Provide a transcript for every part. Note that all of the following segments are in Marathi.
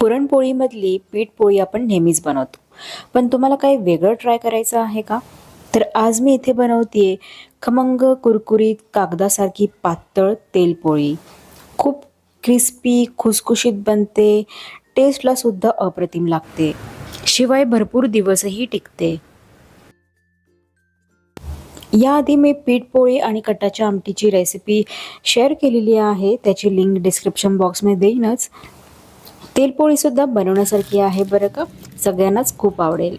पुरणपोळीमधली पीठपोळी आपण नेहमीच बनवतो. पण तुम्हाला काही वेगळं ट्राय करायचं आहे का? तर आज मी इथे बनवते खमंग कुरकुरीत कागदासारखी पातळ तेलपोळी. खूप क्रिस्पी खुसखुशीत बनते. टेस्टला सुद्धा अप्रतिम लागते. शिवाय भरपूर दिवसही टिकते. याआधी मी पीठपोळी आणि कटाच्या आमटीची रेसिपी शेअर केलेली आहे. त्याची लिंक डिस्क्रिप्शन बॉक्समध्ये देईनच. तेलपोळीसुद्धा बनवण्यासारखी आहे बरं का? सगळ्यांनाच खूप आवडेल.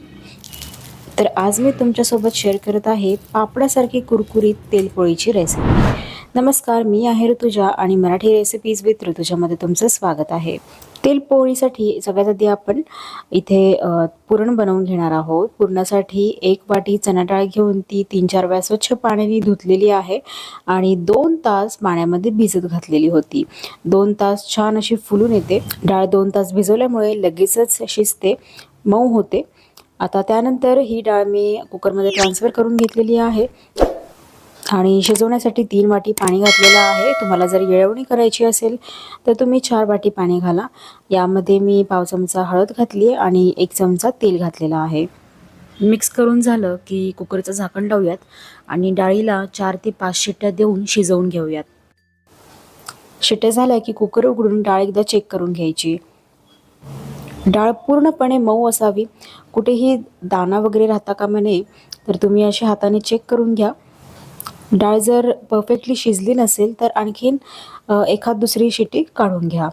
तर आज मी तुमच्यासोबत शेअर करत आहे पापडासारखी कुरकुरीत तेलपोळीची रेसिपी नमस्कार मी आहे ऋतुजा आणि मराठी रेसिपीज विथ ऋतुजामध्ये तुमचं स्वागत आहे. तेलपोळीसाठी सगळ्यात आधी आपण इथे पुरण बनवून घेणार आहोत. पुरणासाठी एक वाटी चणाडाळ घेऊन ती तीन चार वेळा स्वच्छ पाण्याने धुतलेली आहे आणि दोन तास पाण्यामध्ये भिजत घातलेली होती. दोन तास छान अशी फुलून येते. डाळ दोन तास भिजवल्यामुळे लगेचच शिजते मऊ होते. आता त्यानंतर ही डाळ मी कुकरमध्ये ट्रान्सफर करून घेतलेली आहे. आणि शिजवण्यासाठी तीन वाटी पाणी घातलेलं आहे. तुम्हाला जर येळवणी करायची असेल तर तुम्ही चार वाटी पाणी घाला. यामध्ये मी पाव चमचा हळद घातली आणि एक चमचा तेल घातलेला आहे. मिक्स करून झालं की कुकरचं झाकण लावूयात आणि डाळीला चार ते पाच शिट्ट्या देऊन शिजवून घेऊयात. शिट्ट्या झाल्या की कुकर उघडून डाळ एकदा चेक करून घ्यायची. डाळ पूर्णपणे मऊ असावी. कुठेही दाणा वगैरे राहता कामा नये तर तुम्ही अशी हाताने चेक करून घ्या. डाळ जर परफेक्टली शिजली नसेल तर आणखीन एखाद दुसरी शिटी काढून घ्या.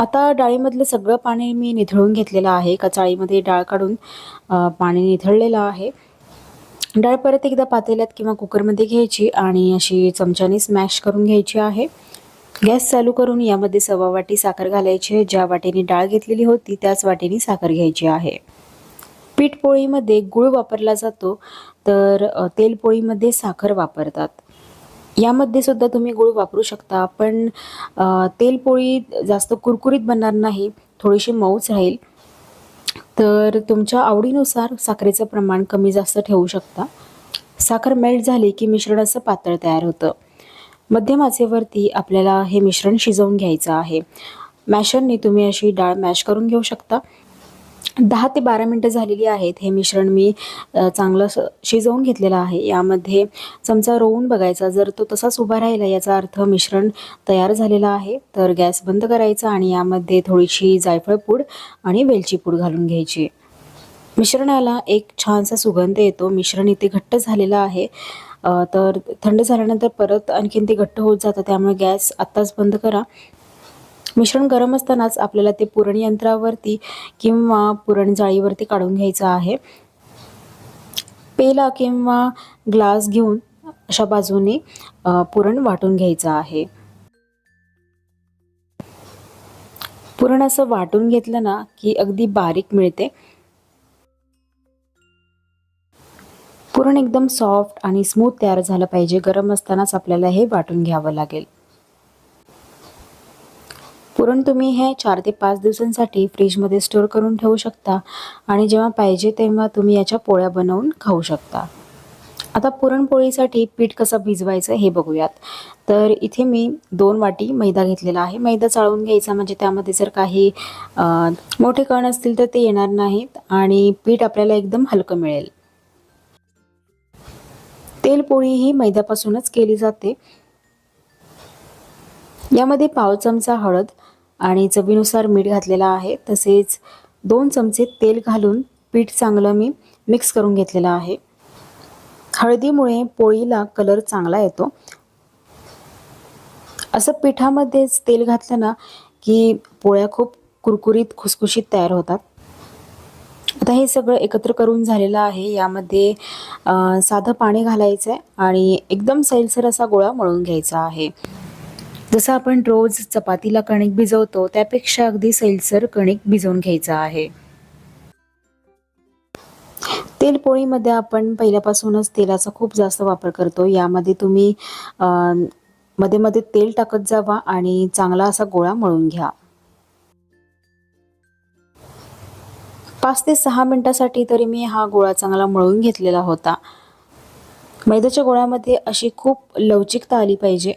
आता डाळीमधलं सगळं पाणी मी निथळून घेतलेलं आहे. कचाळीमध्ये डाळ काढून पाणी निथळलेलं आहे. डाळ परत एकदा पातेल्यात किंवा कुकरमध्ये घ्यायची आणि अशी चमच्याने स्मॅश करून घ्यायची आहे. गॅस चालू करून यामध्ये सव्वा वाटी साखर घालायची आहे. ज्या वाटेने डाळ घेतलेली होती त्याच वाटेने साखर घ्यायची आहे. पीठपोळीमध्ये गुळ वापरला जातो. तर तेलपोळीमध्ये साखर वापरतात. यामध्ये सुद्धा तुम्ही गुळ वापरू शकता पण तेलपोळी जास्त कुरकुरीत बनणार नाही थोडीशी मऊच राहील. तर तुमच्या आवडीनुसार साखरेचं प्रमाण कमी जास्त ठेवू शकता. साखर मेल्ट झाली की मिश्रण असं पातळ तयार होतं. मध्यम आचेवरती आपल्याला हे मिश्रण शिजवून घ्यायचं आहे. मॅशरने तुम्ही अशी डाळ मॅश करून घेऊ शकता. दहा ते बारा मिनटं झालेली आहेत. हे मिश्रण मी चांगलं शिजवून घेतलेलं आहे. यामध्ये चमचा रोवून बघायचा. जर तो तसाच उभा राहिला याचा अर्थ मिश्रण तयार झालेलं आहे. तर गॅस बंद करायचा आणि यामध्ये थोडीशी जायफळ पूड आणि वेलची पूड घालून घ्यायची. मिश्रणाला एक छानसा सुगंध येतो. मिश्रण इथे घट्ट झालेलं आहे. तर थंड झाल्यानंतर परत आणखीन ते घट्ट होत जातं. त्यामुळे गॅस आत्ताच बंद करा. मिश्रण गरम असतानाच आपल्याला ते पुरण यंत्रावरती किंवा पुरण जाळीवरती काढून घ्यायचं आहे. पेला किंवा ग्लास घेऊन अशा बाजूने पुरण वाटून घ्यायचं आहे. पुरण असं वाटून घेतलं ना की अगदी बारीक मिळते. पुरण एकदम सॉफ्ट आणि स्मूथ तयार झालं पाहिजे. गरम असतानाच आपल्याला हे वाटून घ्यावं लागेल. पुरण तुम्ही हे चार ते पाच दिवसांसाठी फ्रीजमध्ये स्टोअर करून ठेवू शकता. आणि जेव्हा पाहिजे तेव्हा तुम्ही याच्या पोळ्या बनवून खाऊ शकता. आता पुरणपोळीसाठी पीठ कसं भिजवायचं हे बघूयात. तर इथे मी दोन वाटी मैदा घेतलेला आहे. मैदा चाळून घ्यायचा म्हणजे त्यामध्ये जर काही मोठे कण असतील तर ते येणार नाहीत आणि पीठ आपल्याला एकदम हलकं मिळेल. तेलपोळी ही मैद्यापासूनच केली जाते. यामध्ये पाव चमचा हळद आणि चवीनुसार मीठ घातलेलं आहे. तसेच दोन चमचे तेल घालून पीठ चांगलं मी मिक्स करून घेतलेलं आहे. हळदीमुळे पोळीला कलर चांगला येतो. असं पिठामध्येच तेल घातलं ना की पोळ्या खूप कुरकुरीत खुसखुशीत तयार होतात. आता हे सगळं एकत्र करून झालेलं आहे. यामध्ये साधं पाणी घालायचं आहे आणि एकदम सैलसर असा गोळा मळून घ्यायचा आहे. जसं आपण रोज चपातीला कणिक भिजवतो त्यापेक्षा अगदी सैलसर कणिक भिजवून घ्यायचा आहे. तेलपोळीमध्ये आपण पहिल्यापासूनच तेलाचा खूप जास्त वापर करतो. यामध्ये तुम्ही मध्ये मध्ये तेल टाकत जावा आणि चांगला असा गोळा मळून घ्या. पाच ते सहा मिनिटासाठी तरी मी हा गोळा चांगला मळून घेतलेला होता. मैद्याच्या गोळ्यामध्ये अशी खूप लवचिकता आली पाहिजे.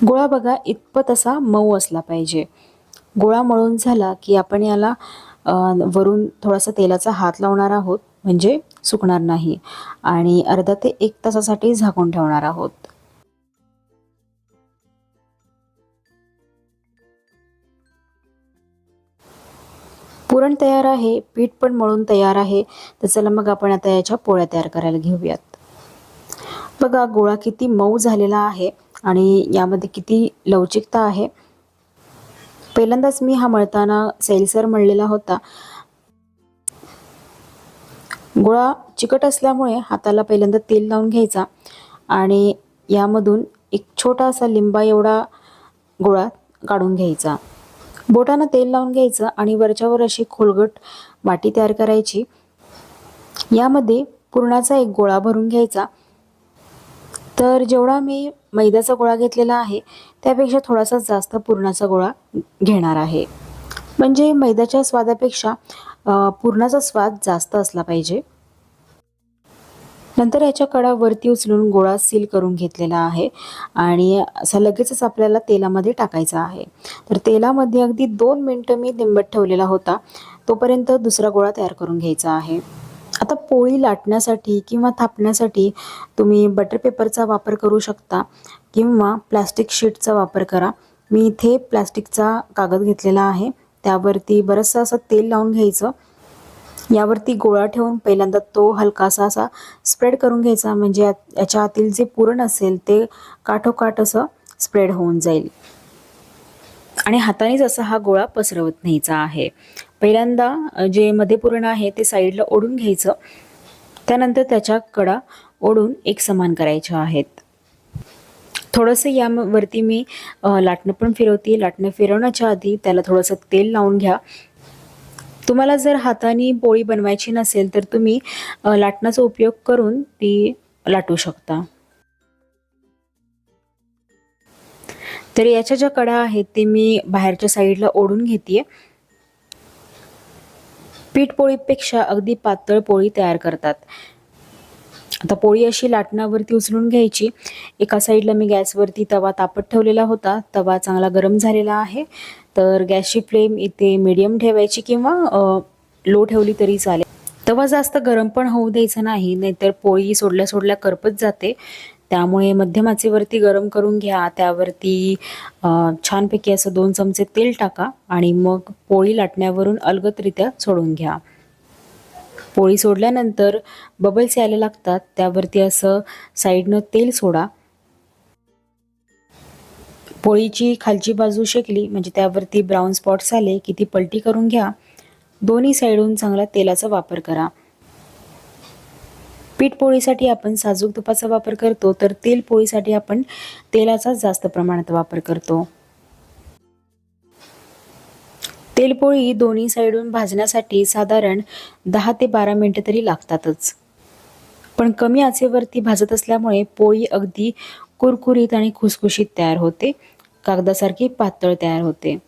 गोळा बघा इतपत असा मऊ असला पाहिजे. गोळा मळून झाला की आपण याला वरून थोडासा तेलाचा हात लावणार आहोत म्हणजे सुकणार नाही. आणि अर्धा ते एक तासासाठी झाकून ठेवणार आहोत. पुरण तयार आहे पीठ पण मळून तयार आहे तर चला मग आपण आता याच्या पोळ्या तयार करायला घेऊयात. बघा गोळा किती मऊ झालेला आहे आणि यामध्ये किती लवचिकता आहे. पहिल्यांदाच मी हा मळताना सैलसर मळलेला होता. गोळा चिकट असल्यामुळे हाताला पहिल्यांदा तेल लावून घ्यायचा आणि यामधून एक छोटासा लिंबा एवढा गोळा काढून घ्यायचा. बोटानं तेल लावून घ्यायचं आणि वरच्यावर अशी खोलगट वाटी तयार करायची. यामध्ये पुरणाचा एक गोळा भरून घ्यायचा तर जेवढा मी मैद्याचा गोळा घेतलेला आहे त्यापेक्षा थोडासा जास्त पुरणाचा गोळा घेणार आहे. म्हणजे मैद्याच्या स्वादापेक्षा पुरणाचा स्वाद जास्त असला पाहिजे. नंतर याच्या कडा वरती उचलून गोळा सील करून घेतलेला आहे आणि असा लगेचच आपल्याला तेलामध्ये टाकायचा आहे. तर तेलामध्ये अगदी दोन मिनटं मी लिंबट ठेवलेला होता तोपर्यंत दुसरा गोळा तयार करून घ्यायचा आहे. पोळी लाटण्यासाठी किंवा थापण्यासाठी तुम्ही बटर पेपरचा वापर करू शकता किंवा प्लॅस्टिक शीटचा वापर करा. मी इथे प्लॅस्टिकचा कागद घेतलेला आहे. त्यावरती बरंचसं असं तेल लावून घ्यायचं. यावरती गोळा ठेवून पहिल्यांदा तो हलकासा असा स्प्रेड करून घ्यायचा. म्हणजे याच्या आतील जे पुरण असेल ते काठोकाठ असं स्प्रेड होऊन जाईल. आणि हातानेच असा हा गोळा पसरवत न्यायचा आहे. पहिल्यांदा जे मध्ये पूर्ण आहे ते साईडला ओढून घ्यायचं. त्यानंतर त्याच्या कडा ओढून एक समान करायच्या आहेत. थोडंसं यावरती मी लाटणं पण फिरवते. लाटणं फिरवण्याच्या आधी त्याला थोडंसं तेल लावून घ्या. तुम्हाला जर हाताने पोळी बनवायची नसेल तर तुम्ही लाटणाचा उपयोग करून ती लाटू शकता. तर याच्या ज्या कडा आहेत ते मी बाहेरच्या साईडला ओढून घेते पीठ पोळीपेक्षा अगदी पातळ पोळी तयार करतात. आता पोळी अशी लाटणावरती उचलून घ्यायची. एका साईडला मी गॅसवरती तवा तापत ठेवलेला होता. तवा चांगला गरम झालेला आहे. तर गॅसची फ्लेम इथे मिडियम ठेवायची किंवा लो ठेवली तरी चालेल. तवा जास्त गरम पण होऊ द्यायचा नाही नाहीतर पोळी सोडल्या सोडल्या करपत जाते. त्यामुळे मध्यम आचेवरती गरम करून घ्या त्यावरती छानपैकी असं दोन चमचे तेल टाका आणि मग पोळी लाटण्यावरून अलगतरित्या सोडून घ्या. पोळी सोडल्यानंतर बबल्स यायला लागतात त्यावरती असं साईडनं तेल सोडा. पोळीची खालची बाजू शेकली म्हणजे त्यावरती ब्राऊन स्पॉट्स आले की ती पलटी करून घ्या. दोन्ही साईडून चांगला तेलाचा वापर करा. पीठ पोळीसाठी आपण साजूक तुपाचा वापर करतो तर तेल पोळीसाठी आपण तेलाचा जास्त प्रमाणात वापर करतो. तेलपोळी दोन्ही साईडून भाजण्यासाठी साधारण दहा ते बारा मिनटं तरी लागतातच. पण कमी आचेवरती भाजत असल्यामुळे पोळी अगदी कुरकुरीत आणि खुसखुशीत तयार होते. कागदासारखी पातळ तयार होते.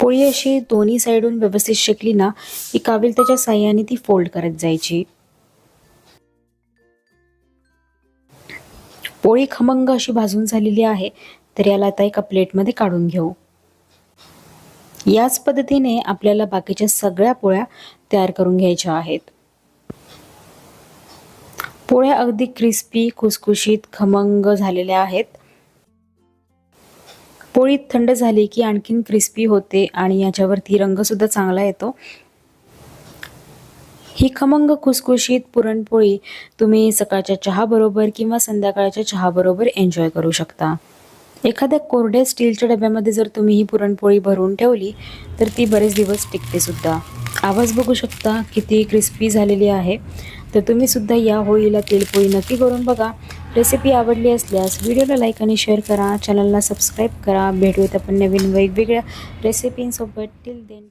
पोळी अशी दोन्ही साईडून व्यवस्थित शेकली ना की काविलत्याच्या साह्याने ती फोल्ड करत जायची. पोळी खमंग अशी भाजून झालेली आहे तर याला आता एका प्लेटमध्ये काढून घेऊ. याच पद्धतीने आपल्याला बाकीच्या सगळ्या पोळ्या तयार करून घ्यायच्या आहेत. पोळ्या अगदी क्रिस्पी खुसखुशीत खमंग झालेल्या आहेत. पोळी थंड झाली की आणखीन क्रिस्पी होते आणि याच्यावरती रंगसुद्धा चांगला येतो. ही खमंग खुसखुशीत पुरणपोळी तुम्ही सकाळच्या चहाबरोबर किंवा संध्याकाळच्या चहाबरोबर एन्जॉय करू शकता. एखाद्या कोरड्या स्टीलच्या डब्यामध्ये जर तुम्ही ही पुरणपोळी भरून ठेवली तर ती बरेच दिवस टिकते सुद्धा. आवाज बघू शकता किती क्रिस्पी झालेली आहे. तर तुम्ही सुद्धा या होळीला तेलपोळी नक्की करून बघा. रेसिपी आवडली असल्यास व्हिडिओला लाईक आणि शेअर करा. चॅनलला सबस्क्राईब करा. भेटूयात आपण नवीन वेगवेगळ्या रेसिपींसोबत टिल देन